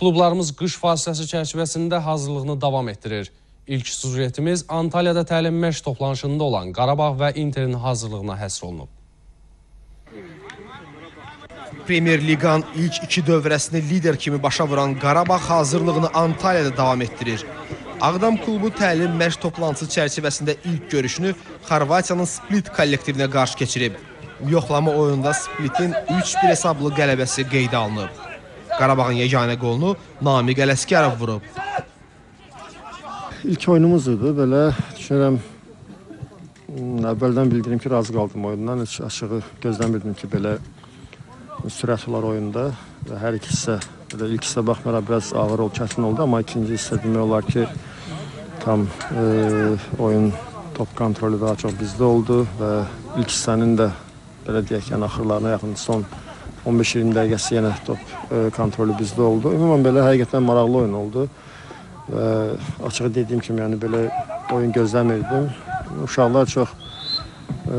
Klublarımız qış fasiləsi çərçivəsində hazırlığını davam etdirir. İlk sujetimiz Antalyada təlim məşq toplanışında olan Qarabağ və Interin hazırlığına həsr olunub. Premier Liqanın ilk iki dövrəsini lider kimi başa vuran Qarabağ hazırlığını Antalyada davam etdirir. Ağdam klubu təlim məşq toplantısı çərçivəsində ilk görüşünü Xorvatiyanın Split kollektivinə qarşı keçirib. Yoxlama oyununda Splitin 3-1 hesablı qələbəsi qeydə alınıb. Qarabağın yeganə qolunu Namiq Ələsgərov vurub. İlk oyunumuz idi. Belə düşünürəm m, əvvəldən bildirim ki, razı qaldım oyundan. Heç açığı gözləmirdim ki, belə sürət olar oyunda və hər iki hissə belə ilk hissə baxmayaraq biraz ağır ol, çətin oldu, amma ikinci hissə demək olar ki, tam e, oyun top kontrolü daha çox bizdə oldu və ilk hissənin də belə deyək yəni axırlarına yaxın son 15-20 dəqiqəsi yenə top e, kontrolü bizdə oldu. Ümumən belə həqiqətən maraqlı oyun oldu. Və açığı dediyim kimi, yəni belə oyun gözləmirdim. Uşaqlar çox e,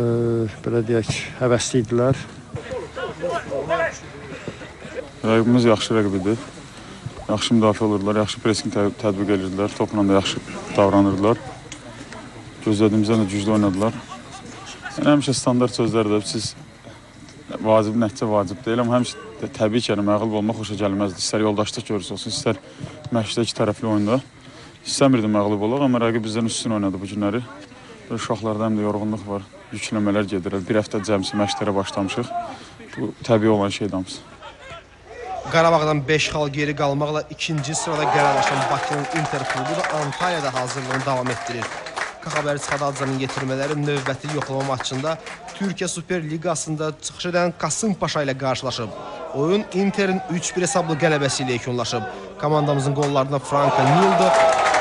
belə deyək, həvəsli idilər. Rəqibimiz yaxşı rəqib idi. Yaxşı müdafiə olurdular, yaxşı presking tə tətbiq edirdilər, topla da yaxşı davranırdılar. Gözlədiyimizdən də güclü oynadılar. Yəni, həmişə standart sözlərdir, siz vacib nəticə vacib deyil, amma həmişə təbii ki, yəni, məğlub olmaq xoşa gəlməzdir. İstər yoldaşlıq görürsü olsun, istər məşqdə iki tərəfli oyunda. İstəmirdim məğlub olaq, amma rəqib bizdən üstün oynadı bu günləri. Uşaqlarda həm də yorğunluq var, yükləmələr gedir. Bir həftə cəmsi məşqlərə başlamışıq. Bu təbii olan şeydir hamısı. Qarabağdan 5 xal geri qalmaqla ikinci sırada qərarlaşan Bakının Inter klubu da Antalyada hazırlığını davam etdirir. Kaxabər Çıxadadcanın yetirmələri növbəti yoxlama maçında Türkiyə Super Liqasında çıxış edən Qasım Paşa ilə qarşılaşıb. Oyun Interin 3-1 hesablı qələbəsi ilə yekunlaşıb. Komandamızın qollarına Franka Nildo,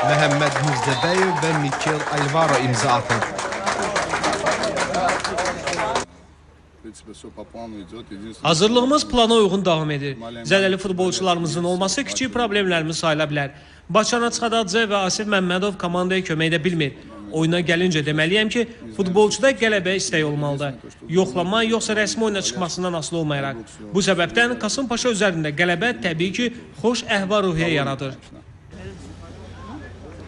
Məhəmməd Mirzəbəyev və Mikel Alvaro imza atıb. Hazırlığımız plana uyğun davam edir. Zələli futbolçularımızın olması kiçik problemlərimiz sayıla bilər. Baçana Çıxadadze və Asif Məmmədov komandaya kömək edə bilmir. Oyuna gəlincə deməliyəm ki, futbolçuda qələbə istəyi olmalıdır. Yoxlama yoxsa rəsmi oyuna çıxmasından asılı olmayaraq. Bu səbəbdən Kasım Paşa üzərində qələbə təbii ki, xoş əhval-ruhiyyə yaradır.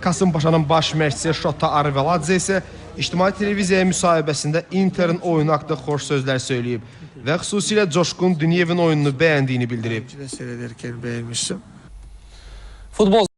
Kasım Paşanın baş məşqçisi Şota Arveladze isə ictimai televiziyaya müsahibəsində Interin oyunu haqqında xoş sözlər söyləyib və xüsusilə Coşqun Dünyevin oyununu bəyəndiyini bildirib. Futbol